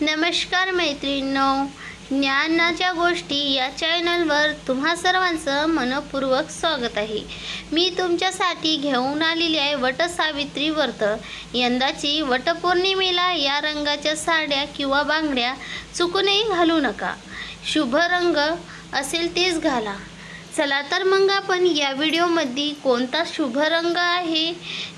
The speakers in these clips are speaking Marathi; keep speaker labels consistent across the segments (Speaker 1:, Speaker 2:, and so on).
Speaker 1: नमस्कार मैत्रिणींनो. ज्ञानाच्या गोष्टी या चॅनलवर तुम्हा सर्वांचं मनपूर्वक स्वागत आहे. मी तुमच्यासाठी घेऊन आलेली आहे वटसावित्री व्रत यंदाची वटपौर्णिमेला या रंगाच्या साड्या किंवा बांगड्या चुकूनही घालू नका. शुभ रंग असेल तेच घाला. चला तर मग आपण या व्हिडिओमध्ये कोणता शुभ रंग आहे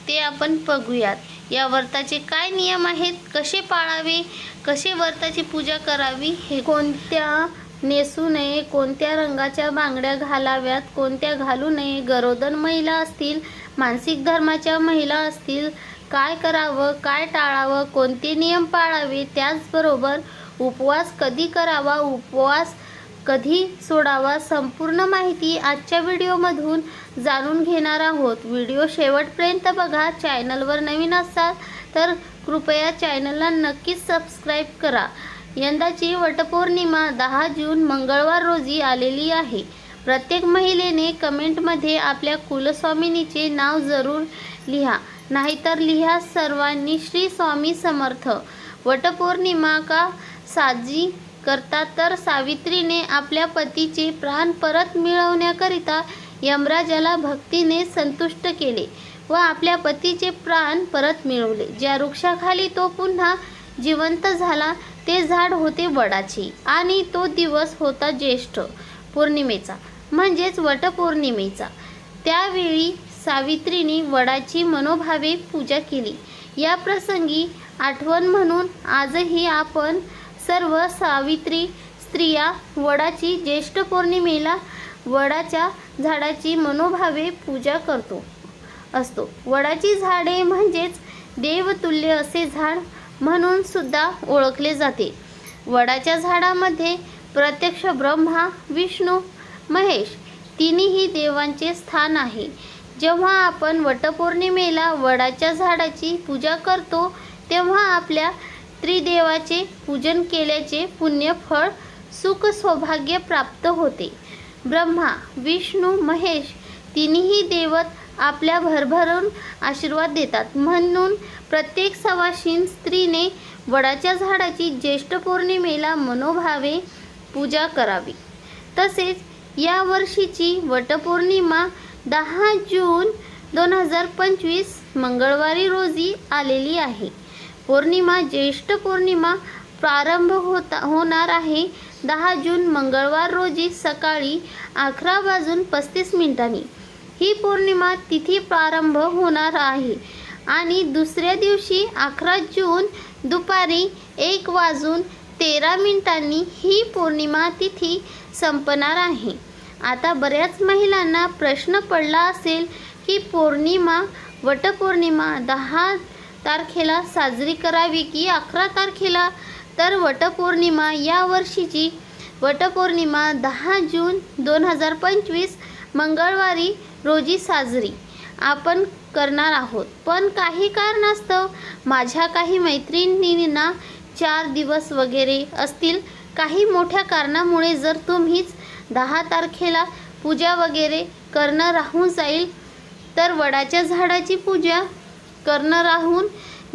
Speaker 1: ते आपण बघूयात. या व्रताचे काय नियम आहेत? कसे पाळावे? कसे व्रताची पूजा करावी? हे कोणत्या नेसू नये कोणत्या रंगाच्या बांगड्या घालाव्यात कोणत्या घालू नये? गरोदर महिला असतील मानसिक धर्माच्या महिला असतील काय करावं काय टाळावं कोणते नियम पाळावे? त्याचबरोबर उपवास कधी करावा? उपवास कधी सोडावा संपूर्ण माहिती आजच्या व्हिडिओमधून जाणून घेणार आहोत. व्हिडिओ शेवटपर्यंत बघा. चॅनलवर नवीन असाल तर कृपया चॅनलला नक्कीच सबस्क्राईब करा. यंदाची वटपौर्णिमा दहा जून मंगळवार रोजी आलेली आहे. प्रत्येक महिलेने कमेंटमध्ये आपल्या कुलस्वामिनीचे नाव जरूर लिहा. नाहीतर लिहा सर्वांनी श्री स्वामी समर्थ. वटपौर्णिमा का साजी करतात तर सावित्रीने आपल्या पतीचे प्राण परत मिळवण्याकरिता यमराजाला भक्तीने संतुष्ट केले व आपल्या पतीचे प्राण परत मिळवले. ज्या वृक्षाखाली तो पुन्हा जिवंत झाला ते झाड होते वडाचे आणि तो दिवस होता ज्येष्ठ पौर्णिमेचा म्हणजेच वटपौर्णिमेचा. त्यावेळी सावित्रीने वडाची मनोभावे पूजा केली. या प्रसंगी आठवण म्हणून आजही आपण सर्व सावित्री स्त्रिया वडाची ज्येष्ठ पौर्णिमेला वडाच्या झाडाची मनोभावे पूजा करतो असतो. वडाची झाडे म्हणजेच देवतुल्य असे झाड म्हणून सुद्धा ओळखले जाते. वडाच्या झाडामध्ये प्रत्यक्ष ब्रह्मा विष्णू महेश तिन्ही देवांचे स्थान आहे. जेव्हा आपण वटपौर्णिमेला वडाच्या झाडाची पूजा करतो तेव्हा आपल्या त्रिदेवाचे पूजन केल्याचे पुण्यफळ सुख सौभाग्य प्राप्त होते. ब्रह्मा विष्णू महेश तिन्ही देवत आपल्या भरभरून आशीर्वाद देतात. म्हणून प्रत्येक सवाशीन स्त्रीने वडाच्या झाडाची ज्येष्ठ पौर्णिमेला मनोभावे पूजा करावी. तसेच या वर्षीची वटपौर्णिमा दहा जून दोन हजार पंचवीस मंगळवारी रोजी आलेली आहे. पौर्णिमा ज्येष्ठ पौर्णिमा प्रारंभ होता होणार आहे. दहा जून मंगळवार रोजी सकाळी अकरा वाजून पस्तीस मिनिटांनी ही पौर्णिमा तिथी प्रारंभ होणार आहे. आणि दुसऱ्या दिवशी अकरा जून दुपारी एक वाजून तेरा मिनिटांनी ही पौर्णिमा तिथी संपणार आहे. आता बऱ्याच महिलांना प्रश्न पडला असेल की पौर्णिमा वटपौर्णिमा दहा तारखेला साजरी करावी की अकरा तारखेला? तर वटपौर्णिमा या वर्षीची वटपौर्णिमा दहा जून दोन हजार पंचवीस मंगळवारी रोजी साजरी आपण करणार आहोत. पण काही कारणास्तव माझ्या काही मैत्रिणींना चार दिवस वगैरे असतील. काही मोठ्या कारणामुळे जर तुम्हीच दहा तारखेला पूजा वगैरे करणं राहून जाईल तर वडाच्या झाडाची पूजा करणं राहून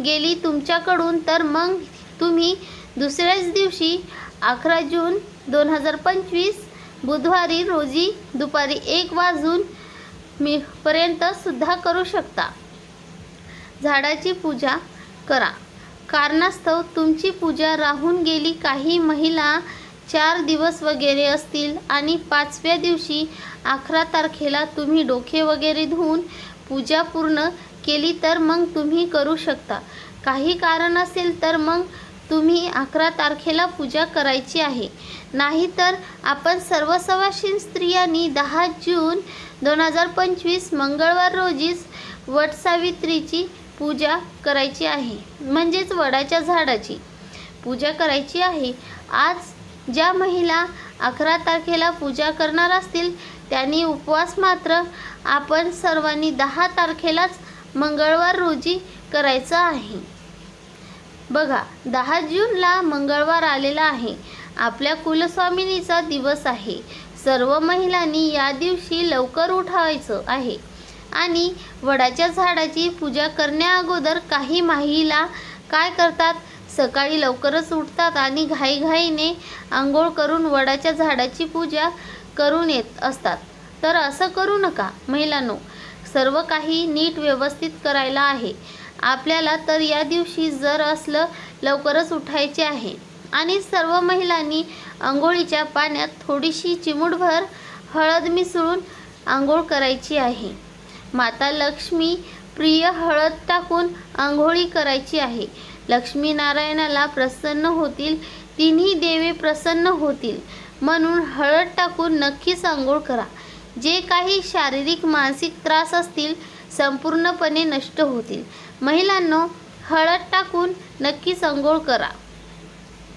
Speaker 1: गेली तुमच्याकडून तर मग तुम्ही दुसऱ्याच दिवशी अकरा जून दोन हजार पंचवीस बुधवारी रोजी दुपारी एक वाजून मी पर्यंत सुद्धा करू शकता. झाडाची पूजा करा. कारणास्तव तुमची पूजा राहून गेली काही महिला चार दिवस वगैरे असतील आणि पाचव्या दिवशी अकरा तारखेला तुम्ही डोके वगैरे धुवून पूजा पूर्ण केली तर मग तुम्ही करू शकता. काही कारण असेल तर मग तुम्ही अकरा तारखेला पूजा करायची आहे. नाहीतर आपण सर्वसवाशीन स्त्रियांनी दहा जून दोन हजार पंचवीस मंगळवार रोजीच वटसावित्रीची पूजा करायची आहे. म्हणजेच वडाच्या झाडाची पूजा करायची आहे. आज ज्या महिला अकरा तारखेला पूजा करणार असतील त्यांनी उपवास मात्र आपण सर्वांनी दहा तारखेलाच मंगळवार रोजी करायचं आहे. बघा दहा जूनला मंगळवार आलेला आहे. आपल्या कुलस्वामिनीचा दिवस आहे. सर्व महिलांनी या दिवशी लवकर उठावायचं आहे. आणि वडाच्या झाडाची पूजा करण्याअगोदर काही महिला काय करतात? सकाळी लवकरच उठतात आणि घाईघाईने आंघोळ करून वडाच्या झाडाची पूजा करून येत असतात. तर असं करू नका महिलांनो. सर्व काही नीट व्यवस्थित करायला आहे. आपल्याला तर या दिवशी जर असलं लवकरच उठायचे आहे. आणि सर्व महिलांनी आंघोळीच्या पाण्यात थोडीशी चिमूटभर हळद मिसळून आंघोळ करायची आहे. माता लक्ष्मी प्रिय हळद टाकून आंघोळी करायची आहे. लक्ष्मी नारायणाला प्रसन्न होतील तिन्ही देवे प्रसन्न होतील. म्हणून हळद टाकून नक्कीच आंघोळ करा. जे काही शारीरिक मानसिक त्रास असतील संपूर्णपणे नष्ट होतील. महिलांनो हळद टाकून नक्कीच आंघोळ करा.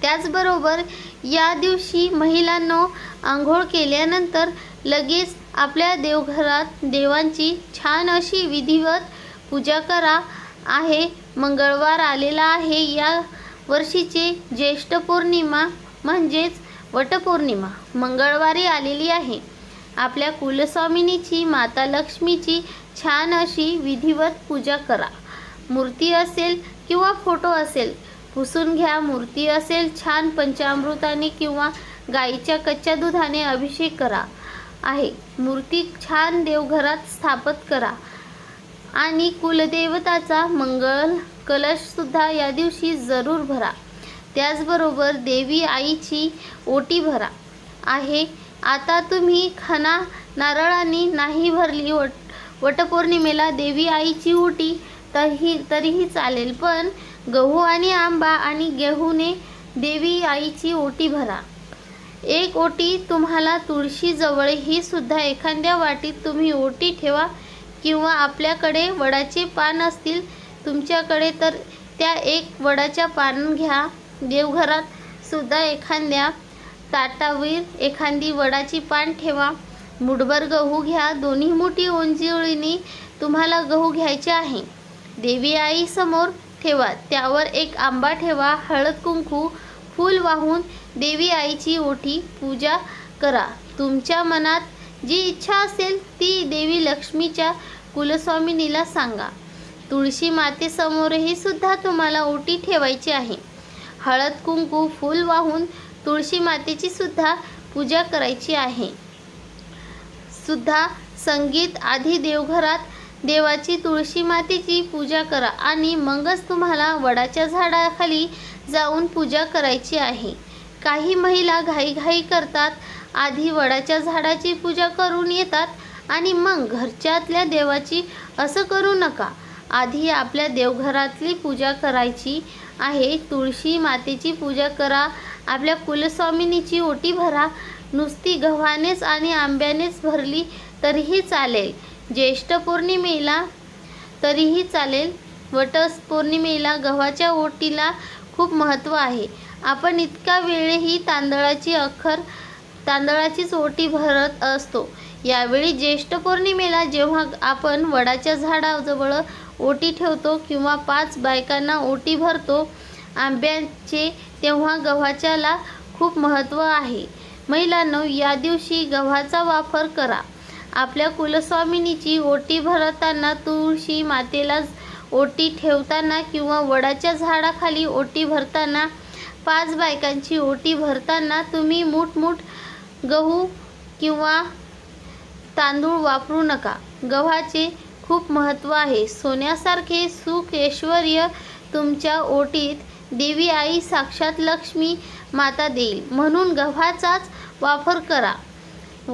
Speaker 1: त्याचबरोबर या दिवशी महिलांनो आंघोळ केल्यानंतर लगेच आपल्या देवघरात देवांची छान अशी विधिवत पूजा करा. आहे मंगळवार आलेला आहे या वर्षीचे ज्येष्ठ पौर्णिमा म्हणजेच वटपौर्णिमा. मंगळवारी आलेली आहे. आपल्या कुलस्वामिनीची माता लक्ष्मीची छान अशी विधिवत पूजा करा. मूर्ती असेल किंवा फोटो असेल पुसून घ्या. मूर्ती असेल छान पंचामृताने किंवा गाईच्या कच्च्या दुधाने अभिषेक करा. आहे. मूर्ती छान देवघरात स्थापित करा. आणि कुलदेवताचा मंगल कलशसुद्धा या दिवशी जरूर भरा. त्याचबरोबर देवी आईची ओटी भरा. आहे. आता तुम्ही खना नारळाने नाही भरली वट वटपौर्णिमेला देवी आईची ओटी तरी तरीही चालेल. पण गहू आणि आंबा आणि गेहूने देवी आईची ओटी भरा. एक ओटी तुम्हाला तुळशीजवळ ही सुद्धा एखाद्या वाटीत तुम्ही ओटी ठेवा किंवा आपल्याकडे वडाचे पान असतील तुमच्याकडे तर त्या एक वडाच्या पान घ्या. देवघरात सुद्धा एखाद्या ताटावीर एखादी वडाची पान ठेवा. मुठभर गहू घ्या. दोन्ही मोठी ओंजिळीने तुम्हाला गहू घ्यायचे आहे. देवी आई समोर ठेवा. त्यावर एक आंबा ठेवा. हळद कुंकू फूल वाहून देवी आईची ओठी पूजा करा. तुमच्या मनात जी इच्छा असेल ती देवी लक्ष्मीच्या कुलस्वामिनीला सांगा. तुळशी मातेसमोरही सुद्धा तुम्हाला ओटी ठेवायची आहे. हळद कुंकू फूल वाहून तुळशी मातेची सुद्धा पूजा करायची आहे. सुद्धा संगीत आधी देवघरात देवाची तुळशी मातेची पूजा करा आणि मगच तुम्हाला वडाच्या झाडाखाली जाऊन पूजा करायची आहे. काही महिला घाईघाई करतात आधी वडाच्या झाडाची पूजा करून येतात आणि मग घरच्यातल्या देवाची असं करू नका. आधी आपल्या देवघरातली पूजा करायची आहे तुळशी मातेची पूजा करा आपल्या कुलस्वामिनीची ओटी भरा. नुसती गव्हानेच आणि आंब्यानेच भरली तरीही चालेल. ज्येष्ठ पौर्णिमेला तरीही चालेल. वटस पौर्णिमेला गव्हाच्या ओटीला खूप महत्त्व आहे. आपण इतका वेळही तांदळाची अखर तांदळाचीच ओटी भरत असतो. यावेळी ज्येष्ठ पौर्णिमेला जेव्हा आपण वडाच्या झाडाजवळ ओटी ठेवतो किंवा पाच बायकांना ओटी भरतो आंब्याचे तेव्हा गव्हाच्याला खूप महत्त्व आहे. महिलांनो या दिवशी गव्हाचा वापर करा. आपल्या कुलस्वामिनीची ओटी भरताना तुळशी मातेला ओटी ठेवताना किंवा वडाच्या झाडाखाली ओटी भरताना पाच बायकांची ओटी भरताना तुम्ही मूठमूठ गहू किंवा तांदूळ वापरू नका. गव्हाचे खूप महत्त्व आहे. सोन्यासारखे सुख ऐश्वर तुमच्या ओटीत देवी आई साक्षात लक्ष्मी माता देईल. म्हणून गव्हाचाच वापर करा.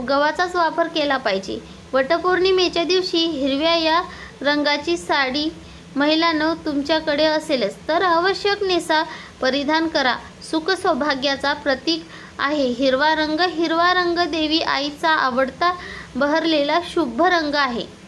Speaker 1: गव्हाचाच वापर केला पाहिजे. वटपौर्णिमेच्या दिवशी हिरव्या या रंगाची साडी महिलांनो तुमच्याकडे असेलच. तर आवश्यक नेसा परिधान करा. सुख सौभाग्याचा प्रतीक आहे. हिरवा रंग हिरवा रंग देवी आईचा आवडता बहरलेला शुभ रंग आहे.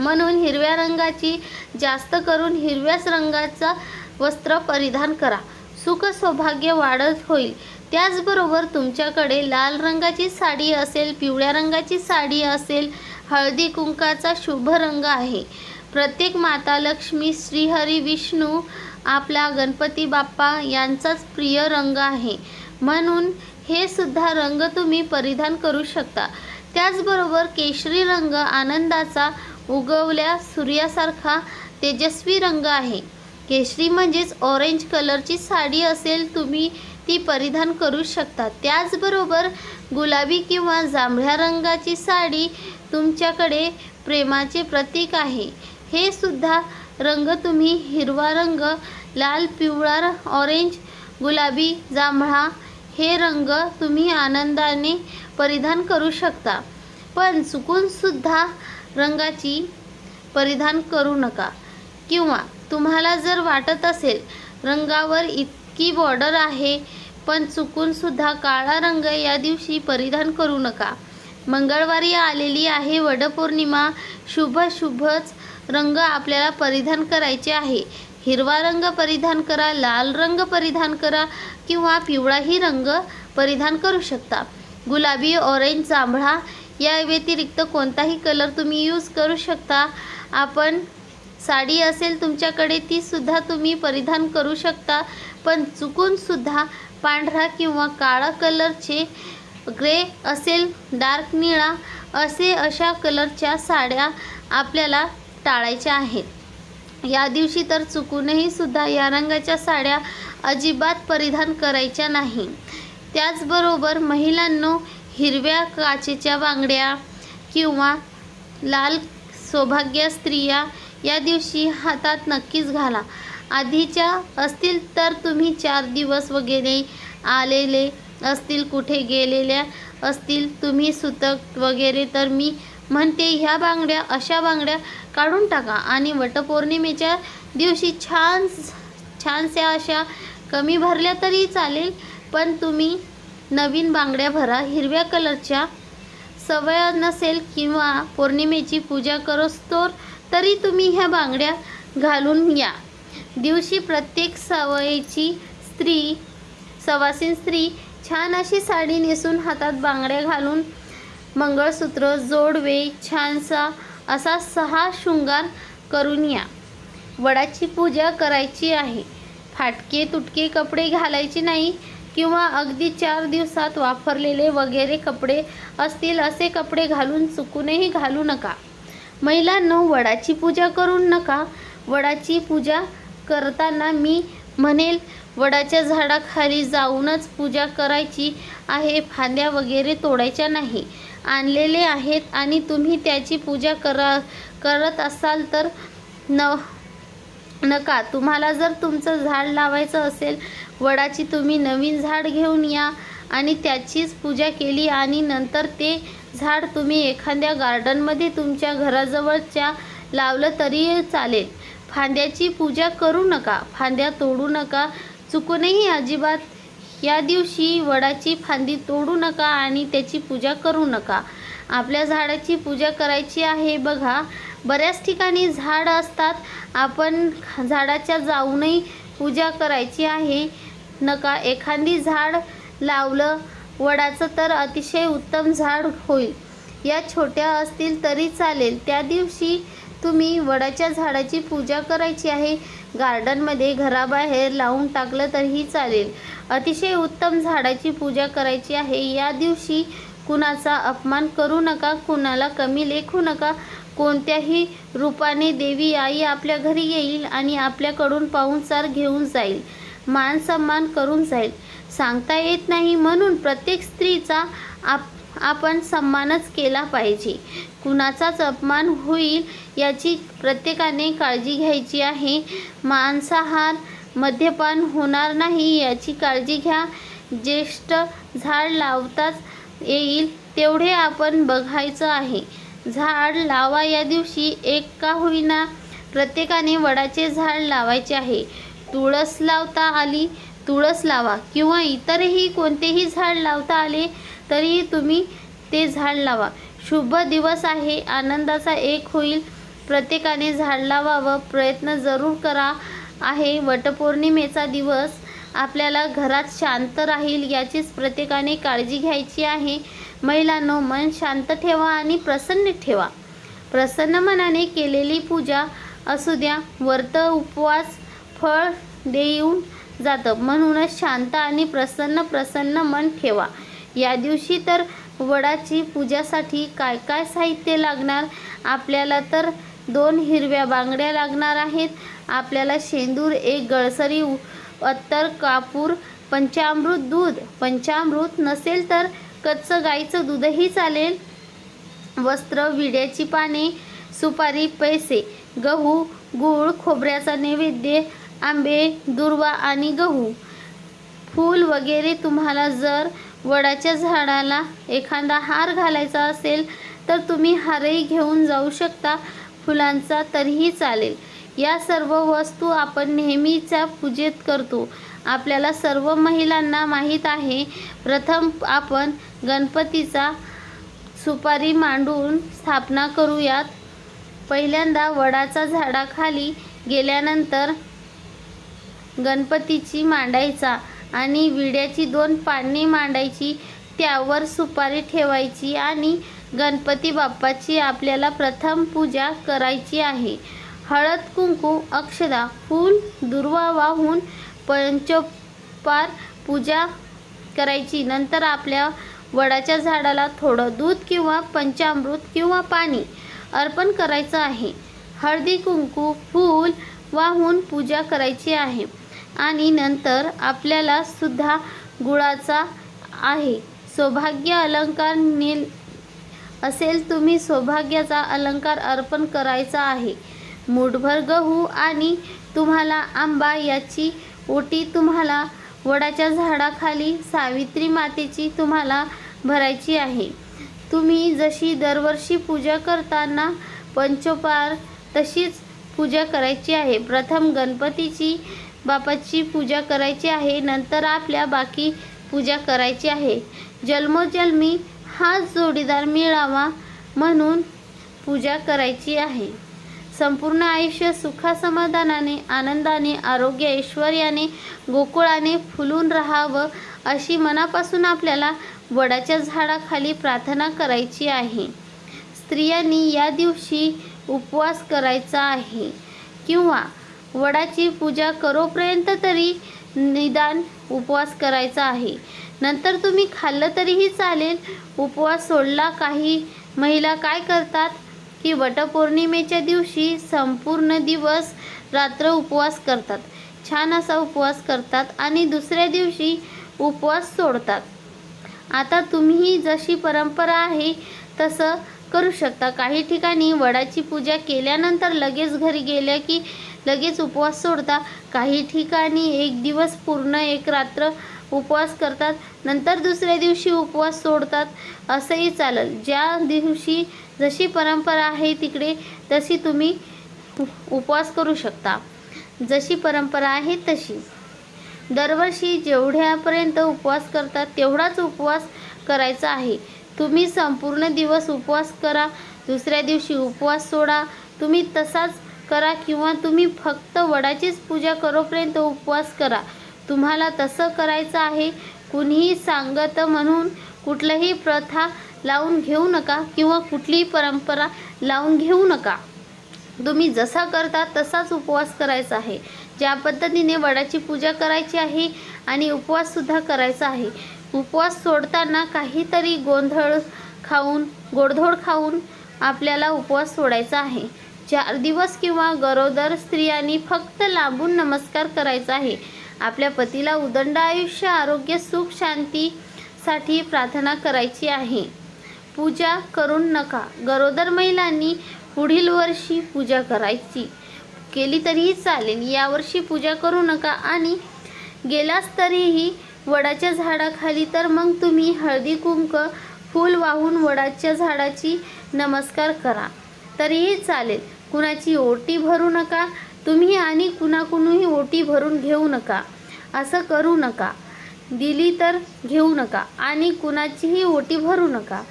Speaker 1: म्हणून हिरव्या रंगाची जास्त करून हिरव्याच रंगाचा वस्त्र परिधान करा. सुख सौभाग्य वाढत होईल. त्याचबरोबर तुमच्याकडे लाल रंगाची साडी असेल पिवळ्या रंगाची साडी असेल हळदी कुंकाचा शुभ रंग आहे. प्रत्येक माता लक्ष्मी श्रीहरी विष्णू आपला गणपती बाप्पा यांचाच प्रिय रंग आहे. म्हणून हे सुद्धा रंग तुम्ही परिधान करू शकता. त्याचबरोबर केशरी रंग आनंदाचा उगवल्या सूर्यासारखा तेजस्वी रंग आहे. केशरी म्हणजेच ऑरेंज कलरची साडी असेल तुम्ही ती परिधान करू शकता. त्याचबरोबर गुलाबी किंवा जांभळ्या रंगाची साडी तुमच्याकडे प्रेमाचे प्रतीक आहे. हे सुद्धा रंग तुम्ही हिरवा रंग लाल पिवळा ऑरेंज गुलाबी जांभळा हे रंग तुम्ही आनंदाने परिधान करू शकता. पण चुकूनसुद्धा रंगाची परिधान करू नका. किंवा तुम्हाला जर वाटत असेल रंगावर इतकी बॉर्डर आहे पण चुकून सुद्धा काळा रंग या दिवशी परिधान करू नका. मंगळवारी आलेली आहे वडपौर्णिमा. शुभ शुभच रंग आपल्याला परिधान करायचे आहे. हिरवा रंग परिधान करा लाल रंग परिधान करा किंवा पिवळाही रंग परिधान करू शकता. गुलाबी ऑरेंज जांभळा या व्यतिरिक्त कोणताही कलर तुम्ही यूज करू शकता. आपण साडी असेल तुमच्याकडे ती सुद्धा तुम्ही परिधान करू शकता. पण चुकून सुद्धा पांढरा किंवा काळा कलरचे ग्रे असेल डार्क निळा असे अशा कलरच्या साड्या आपल्याला टाळायच्या आहेत. या दिवशी तर चुकूनही सुद्धा या रंगाच्या साड्या अजिबात परिधान करायच्या नाही. त्याचबरोबर महिलांनो हिरव्या काचेच्या बांगड्या किंवा लाल सौभाग्य स्त्रिया या दिवशी हातात नक्कीच घाला. आधीच्या असतील तर तुम्ही चार दिवस वगैरे आलेले असतील कुठे गेलेल्या असतील तुम्ही सुतक वगैरे तर मी म्हणते ह्या बांगड्या अशा बांगड्या काढून टाका. आणि वटपौर्णिमेच्या दिवशी छान छानशा अशा कमी भरल्या तरी चालेल पण तुम्ही नवीन बांगड्या भरा. हिरव्या कलरच्या सवय नसेल किंवा पौर्णिमेची पूजा करोस्तोर तरी तुम्ही ह्या बांगड्या घालून या दिवशी प्रत्येक सवयीची स्त्री सवासीन स्त्री छान अशी साडी नेसून हातात बांगड्या घालून मंगळसूत्र जोडवे छानसा असा सहा शृंगार करून या. वडाची पूजा करायची आहे. फाटके तुटके कपडे घालायचे नाही किंवा अगदी चार दिवसात वापरलेले वगैरे कपडे असतील असे कपडे घालून चुकूनही घालू नका. महिलांनो वडाची पूजा करू नका. वडाची पूजा करताना मी म्हणेल वडाच्या झाडाखाली जाऊनच पूजा करायची आहे फांद्या वगैरे तोडायच्या नाही. आणलेले आहेत आणि तुम्ही त्याची पूजा करा करत असाल तर न नका. तुम्हाला जर तुमचं झाड लावायचं असेल वडाची तुम्ही नवीन झाड घेऊन या आणि त्याचीच पूजा केली आणि नंतर ते झाड तुम्ही एखाद्या गार्डनमध्ये तुमच्या घराजवळच्या लावलं तरी चालेल. फांद्याची पूजा करू नका. फांद्या तोडू नका. चुकूनही अजिबात या दिवशी वडाची फांदी तोडू नका आणि त्याची पूजा करू नका. आपल्या झाडाची पूजा करायची आहे बघा. बऱ्याच ठिकाणी झाड असतात. आपण झाडाच्या जाऊनही पूजा करायची आहे. नका एखादी झाड लावलं वडाचं तर अतिशय उत्तम झाड होईल. या छोट्या असतील तरी चालेल. त्या दिवशी तुम्ही वडाच्या झाडाची पूजा करायची आहे. गार्डनमध्ये घराबाहेर लावून टाकलं तरीही चालेल. अतिशय उत्तम झाडाची पूजा करायची आहे. या दिवशी कुणाचा अपमान करू नका कुणाला कमी लेखू नका. कोणत्याही रूपाने देवी आई आपल्या घरी येईल आणि आपल्याकडून पाहुणचार घेऊन जाईल. मान सन्मान करून जाईल. सांगता येत नाही म्हणून प्रत्येक स्त्रीचा आप आपण सन्मानच केला पाहिजे. कुणाचाच अपमान होईल याची प्रत्येकाने काळजी घ्यायची आहे. मांसाहार मद्यपान होणार नाही याची काळजी घ्या. ज्येष्ठ झाड लावताच येईल तेवढे आपण बघायचं आहे. झाड लावा या दिवशी एक का होईना प्रत्येकाने वडाचे झाड लावायचे आहे. तुळस लावता आली तुळस लावा किंवा इतरही कोणतेही झाड लावता आले तरीही तुम्ही ते झाड लावा. शुभ दिवस आहे. आनंदाचा एक होईल. प्रत्येकाने झाड लावावं. प्रयत्न जरूर करा आहे. वटपौर्णिमेचा दिवस आपल्याला घरात शांत राहील याचीच प्रत्येकाने काळजी घ्यायची आहे. महिलांनो मन शांत ठेवा आणि प्रसन्न ठेवा. प्रसन्न मनाने केलेली पूजा असू द्या. व्रत उपवास फळ देऊन जातं. म्हणूनच शांत आणि प्रसन्न प्रसन्न मन ठेवा. या दिवशी तर वडाची पूजासाठी काय काय साहित्य लागणार? आपल्याला तर दोन हिरव्या बांगड्या लागणार आहेत. आपल्याला शेंदूर एक गळसरी अत्तर कापूर पंचामृत दूध. पंचामृत नसेल तर कच्चं गाईचं दूधही चालेल. वस्त्र विड्याची पाने सुपारी पैसे गहू गूळ खोबऱ्याचा नैवेद्य आंबे दुर्वा आणि गहू. फूल वगैरे तुम्हाला जर वडाच्या झाडाला एखादा हार घालायचा असेल तर तुम्ही हारही घेऊन जाऊ शकता. फुलांचा तरीही चालेल. या सर्व वस्तू आपण नेहमीच्या पूजेत करतो. आपल्याला सर्व महिलांना माहीत आहे प्रथम आपण गणपतीचा सुपारी मांडून स्थापना करूयात. पहिल्यांदा वडाचा झाडाखाली गेल्यानंतर गणपतीची मांडायचा आणि विड्याची दोन पाने मांडायची त्यावर सुपारी ठेवायची आणि गणपती बाप्पाची आपल्याला प्रथम पूजा करायची आहे. हळद कुंकू अक्षदा फूल दुर्वा वाहून पंचोपार पूजा करायची. नंतर आपल्या वडाच्या झाडाला थोडं दूध किंवा पंचामृत किंवा पाणी अर्पण करायचं आहे. हळदी कुंकू फूल वाहून पूजा करायची आहे. आणि नंतर आपल्याला सुद्धा गुळाचा आहे. सौभाग्य अलंकार नील असेल तुम्ही सौभाग्याचा अलंकार अर्पण करायचा आहे. मूठभर गहू आणि तुम्हाला आंबा याची ओटी तुम्हाला वडाच्या झाडाखाली सावित्री मातेची तुम्हाला भरायची आहे. तुम्ही जशी दरवर्षी पूजा करताना पंचोपार तशीच पूजा करायची आहे. प्रथम गणपतीची बापाची पूजा करायची आहे. नंतर आपल्या बाकी पूजा करायची आहे. जन्मोजन्मी हाच जोडीदार मिळावा म्हणून पूजा करायची आहे. संपूर्ण आयुष्य सुखासमाधानाने आनंदाने आरोग्य ऐश्वर्याने गोकुळाने फुलून राहावं अशी मनापासून आपल्याला वडाच्या झाडाखाली प्रार्थना करायची आहे. स्त्रियांनी या दिवशी उपवास करायचा आहे. किंवा वडाची पूजा करोपर्यंत तरी निदान उपवास करायचा आहे. नंतर तुम्ही खाल्लं तरीही चालेल. उपवास सोडला काही महिला काय करतात? की वटपौर्णिमेच्या दिवशी संपूर्ण दिवस रात्र उपवास करतात. छान असा उपवास करतात आणि दुसऱ्या दिवशी उपवास सोडतात. आता तुम्ही जशी परंपरा आहे तसं करू शकता. काही ठिकाणी वडाची पूजा केल्यानंतर लगेच घरी गेल्या की लगेच उपवास सोडता. काही ठिकाणी एक दिवस पूर्ण एक रात्र उपवास करतात. नंतर दुसऱ्या दिवशी उपवास सोडतात. असंही चालेल. ज्या दिवशी जशी परंपरा आहे तिकडे तशी तुम्ही उपवास करू शकता. जशी परंपरा आहे तशी. दरवर्षी जेवढ्यापर्यंत उपवास करतात तेवढाच उपवास करायचा आहे. तुम्ही संपूर्ण दिवस उपवास करा दुसऱ्या दिवशी उपवास सोडा. तुम्ही तसाच करा किंवा तुम्ही फक्त वडाचीच पूजा करोपर्यंत उपवास करा. तुम्हाला तसं करायचं आहे. कुणीही सांगत म्हणून कुठलंही प्रथा लावून घेऊ नका किंवा कुठलीही परंपरा लावून घेऊ नका. तुम्ही जसा करता तसाच उपवास करायचा आहे. ज्या पद्धतीने वडाची पूजा करायची आहे आणि उपवाससुद्धा करायचा आहे. उपवास सोडताना काहीतरी गोंधळ खाऊन गोडधोड खाऊन आपल्याला उपवास सोडायचा आहे. चार दिवस किंवा गरोदर स्त्रियांनी फक्त लांबून नमस्कार करायचा आहे. आपल्या पतीला उदंड आयुष्य आरोग्य सुख शांतीसाठी प्रार्थना करायची आहे. पूजा करून नका. गरोदर महिलांनी पुढील वर्षी पूजा करायची. केली तरीही चालेल. यावर्षी पूजा करू नका आणि गेलास तरीही वडाच्या झाडाखाली तर मग तुम्ही हळदी कुंक फूल वाहून वडाच्या झाडाची नमस्कार करा. तरीही चालेल. कुणाची ओटी भरू नका. तुम्ही आणि कुणाकुणूही ओटी भरून घेऊ नका. असं करू नका. दिली तर घेऊ नका आणि कुणाचीही ओटी भरू नका.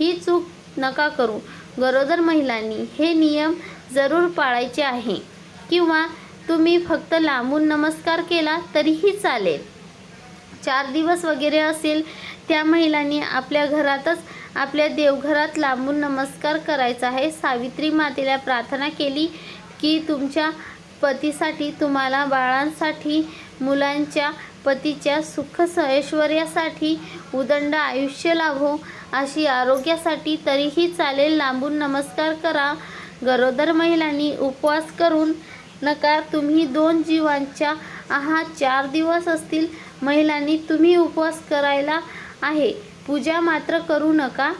Speaker 1: ही चूक नका करू. गरोदर महिलांनी हे नियम जरूर पाळायचे आहे. किंवा तुम्ही फक्त लांबून नमस्कार केला तरीही चालेल. चार दिवस वगैरे असेल त्या महिलांनी आपल्या घरातच आपल्या देवघरात लांबून नमस्कार करायचा आहे. सावित्री मातेला प्रार्थना केली की तुमच्या पतीसाठी तुम्हाला बाळांसाठी मुलांच्या पतीच्या सुख स- ऐश्वर्यासाठी उदंड आयुष्य लाभो. अशी आरोग्यासाठी तरीही चालेल. लांबून नमस्कार करा. गरोदर महिलांनी उपवास करून नका. तुम्ही दोन जीवांच्या आहात चार दिवस असतील महिलांनी तुम्ही उपवास करायला आहे. पूजा मात्र करू नका.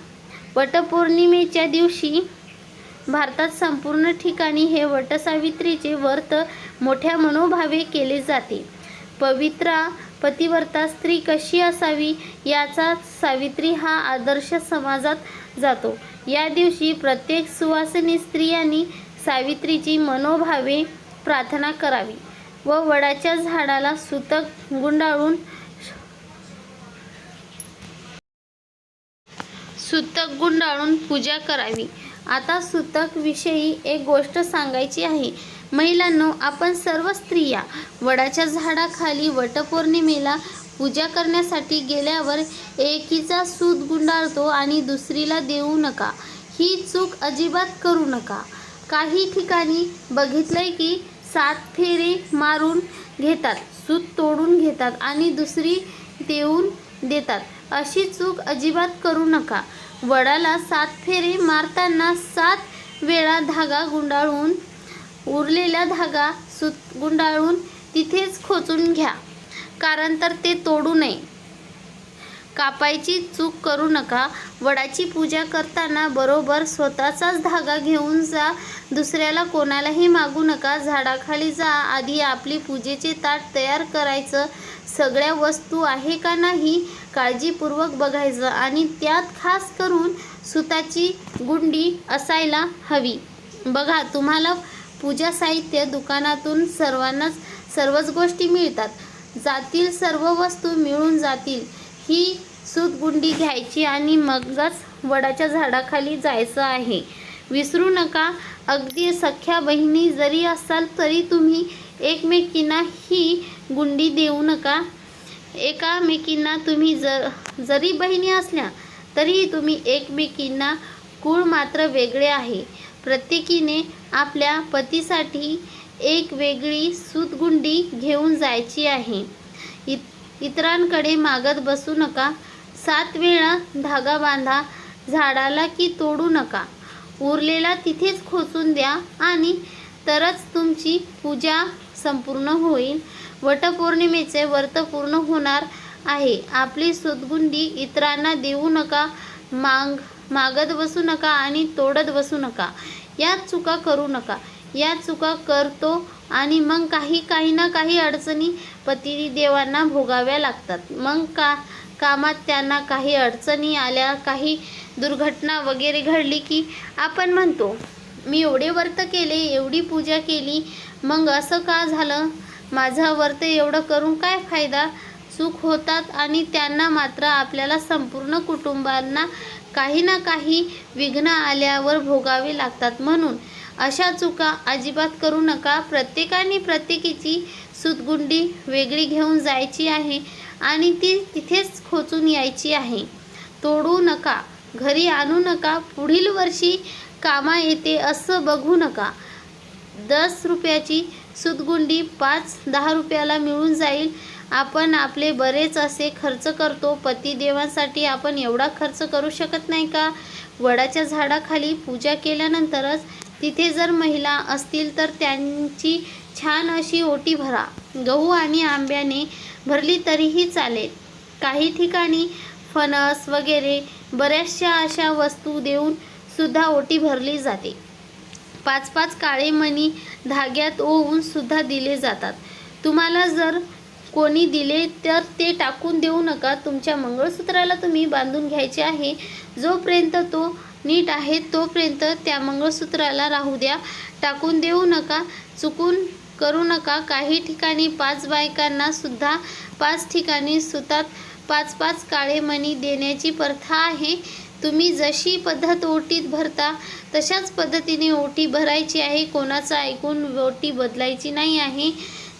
Speaker 1: वटपौर्णिमेच्या दिवशी भारतात संपूर्ण ठिकाणी हे वटसावित्रीचे व्रत मोठ्या मनोभावे केले जाते. पवित्रा पतिव्रता स्त्री कशी असावी याचा सावित्री हा आदर्श समाजात जातो. या दिवशी प्रत्येक सुवासिनी स्त्रियांनी सावित्रीची मनोभावे प्रार्थना करावी व वडाच्या झाडाला सुतक गुंडाळून सुतक गुंडाळून पूजा करावी. आता सुतक विषयी एक गोष्ट सांगायची आहे. महिलांनो आपण सर्व स्त्रिया वडाच्या झाडाखाली वटपौर्णिमेला पूजा करण्यासाठी गेल्यावर एकीचा सूत गुंडाळतो आणि दुसरीला देऊ नका. ही चूक अजिबात करू नका. काही ठिकाणी बघितलंय की सात फेरे मारून घेतात सूत तोडून घेतात आणि दुसरी देऊन देतात. अशी चूक अजिबात करू नका. वडाला सात फेरे मारताना सात वेळा धागा गुंडाळून उरलेला धागा सूत गुंडाळून तिथेच खोचून घ्या. कारण तर ते तोडू नये. कापायची चूक करू नका. वडाची पूजा करताना बरोबर स्वतःचाच धागा घेऊन जा. दुसऱ्याला कोणालाही मागू नका. झाडाखाली जा. आधी आपली पूजेचे ताट तयार करायचं. सगळ्या वस्तू आहे का नाही काळजीपूर्वक बघायचं आणि त्यात खास करून सुताची गुंडी असायला हवी. बघा तुम्हाला पूजा साहित्य दुकानातून सर्वांनाच सर्वच गोष्टी मिळतात. जातील सर्व वस्तू मिळून जातील. ही सूतगुंडी घ्यायची आणि मगच वडाच्या झाडाखाली जायचं आहे. विसरू नका अगदी सख्या बहिणी जरी असाल तरी तुम्ही एकमेकींना ही गुंडी देऊ नका. एकामेकींना तुम्ही जर जरी बहिणी असल्या तरीही तुम्ही एकमेकींना कुळ मात्र वेगळे आहे. प्रत्येकीने आपल्या पतीसाठी एक वेगळी सूतगुंडी घेऊन जायची आहे. इत इतरांकडे मागत बसू नका. सात वेळा धागा बांधा झाडाला की तोडू नका. उरलेला तिथेच खोचून द्या आणि तरच तुमची पूजा संपूर्ण होईल. वटपौर्णिमेचे व्रत पूर्ण होणार आहे. आपली सुतगुंडी इतरांना देऊ नका माग मागत बसू नका आणि तोडत बसू नका. या चुका करू नका. या चुका करतो आणि मग काही काही ना काही अडचणी पतिदेवांना भोगाव्या लागतात. मग का कामात त्यांना काही अडचणी आल्या काही दुर्घटना वगैरे घडली की आपण म्हणतो मी एवढे व्रत केले एवढी पूजा केली मग असं का झालं? माझा व्रत एवढं करून काय फायदा? चूक होतात आणि त्यांना मात्र आपल्याला संपूर्ण कुटुंबांना काही ना काही विघ्न आल्यावर भोगावे लागतात म्हणून अशा चुका अजिबात करू नका. प्रत्येकाने प्रत्येकीची सुतगुंडी वेगळी घेऊन जायची आहे. आणि ती तिथेच खोचून यायची आहे. तोडू नका. घरी आणू नका. पुढील वर्षी कामा येते असं बघू नका. दस रुपयाची सुतगुंडी पाच दहा रुपयाला मिळून जाईल. आपण आपले बरेच असे खर्च करतो. पतिदेवांसाठी आपण एवढा खर्च करू शकत नाही का? वडाच्या झाडाखाली पूजा केल्यानंतरच तिथे जर महिला असतील तर त्यांची छान अशी ओटी भरा. गहू आणि आंब्याने भरली तरीही चालेल. काही ठिकाणी फणस वगैरे बऱ्याचशा अशा वस्तू देऊन सुद्धा ओटी भरली जाते. पाच पाच काळे मणी धाग्यात ओवून सुद्धा दिले जातात. तुम्हाला जर कोणी दिले तर ते टाकून देऊ नका. तुमच्या मंगळसूत्राला तुम्ही बांधून घ्यायचे आहे. जोपर्यंत तो नीट आहे तोपर्यंत त्या मंगळसूत्राला राहू द्या. टाकून देऊ नका. चुकून करू नका. काही ठिकाणी पाच बायकांना सुद्धा पाच ठिकाणी सुतात. पाच पाच काळे मणी देण्याची प्रथा आहे. तुम्ही जशी पद्धत ओटीत भरता तशाच पद्धतीने ओटी भरायची आहे. कोणाचं ऐकून ओटी बदलायची नाही आहे.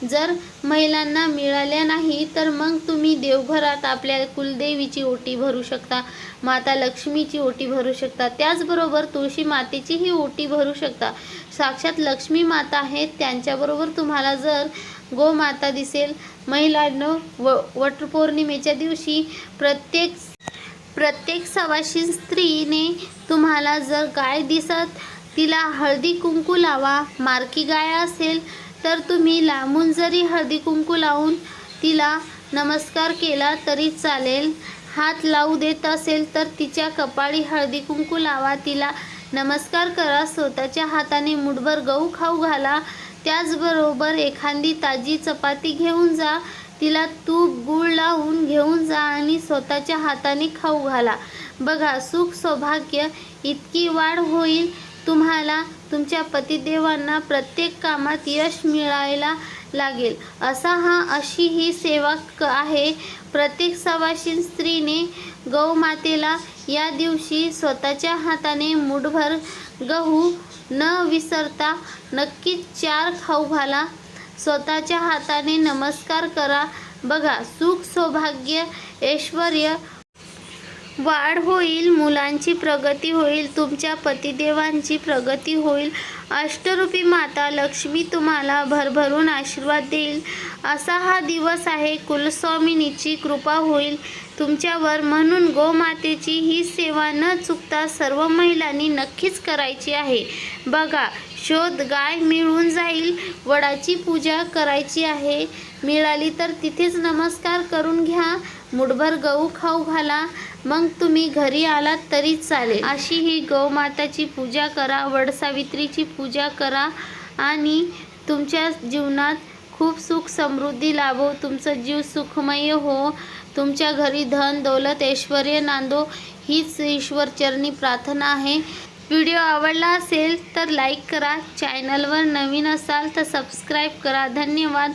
Speaker 1: जर महिलांना मिळाल्या नाही तर मग तुम्ही देवघरात आपल्या कुलदेवीची ओटी भरू शकता माता लक्ष्मीची ओटी भरू शकता. त्याचबरोबर तुळशी मातेचीही ओटी भरू शकता. साक्षात लक्ष्मी माता आहेत त्यांच्याबरोबर तुम्हाला जर गोमाता दिसेल महिलांनो व वटपौर्णिमेच्या दिवशी प्रत्येक प्रत्येक सवाशी स्त्रीने तुम्हाला जर गाय दिसत तिला हळदी कुंकू लावा मार्की गाय असेल तर तुम्ही लांबून जरी हळदी कुंकू लावून तिला नमस्कार केला तरी चालेल. हात लावू देत असेल तर तिच्या कपाळी हळदी कुंकू लावा. तिला नमस्कार करा. स्वतःच्या हाताने मुठभर गहू खाऊ घाला. त्याचबरोबर एखादी ताजी चपाती घेऊन जा. तिला तूप गूळ लावून घेऊन जा आणि स्वतःच्या हाताने खाऊ घाला. बघा सुख सौभाग्य इतकी वाढ होईल. तुम्हाला तुमच्या पतिदेवांना प्रत्येक कामात यश मिळायला लागेल. असा हा अशी ही सेवा क आहे. प्रत्येक सवाशीन स्त्रीने गौमातेला या दिवशी स्वतःच्या हाताने मुठभर गहू न विसरता नक्कीच चार खाऊ घाला. स्वतःच्या हाताने नमस्कार करा. बघा सुख सौभाग्य ऐश्वर वाढ होईल मुलांची प्रगती होईल तुमच्या पतिदेवांची प्रगती होईल. अष्टरूपी माता लक्ष्मी तुम्हाला भरभरून आशीर्वाद देईल. असा हा दिवस आहे कुलस्वामिनीची कृपा होईल. तुमच्यावर म्हणून गोमातेची ही सेवा न चुकता सर्व महिलांनी नक्कीच करायची आहे. बघा शोध गाय मिळून जाईल वडाची पूजा करायची आहे. मिळाली तर तिथेच नमस्कार करून घ्या. मुठभर गहू खाऊ घाला. मग तुम्ही घरी आलात तरी चालेल. अशी ही गौमाताची पूजा करा वडसावित्रीची पूजा करा आणि तुमच्या जीवनात खूप सुख समृद्धी लाभो. तुमचं जीव सुखमय हो. तुमच्या घरी धन दौलत ऐश्वर नांदो हीच ईश्वरचरणी प्रार्थना आहे. व्हिडिओ आवडला असेल तर लाईक करा. चॅनलवर नवीन असाल तर सबस्क्राईब करा. धन्यवाद.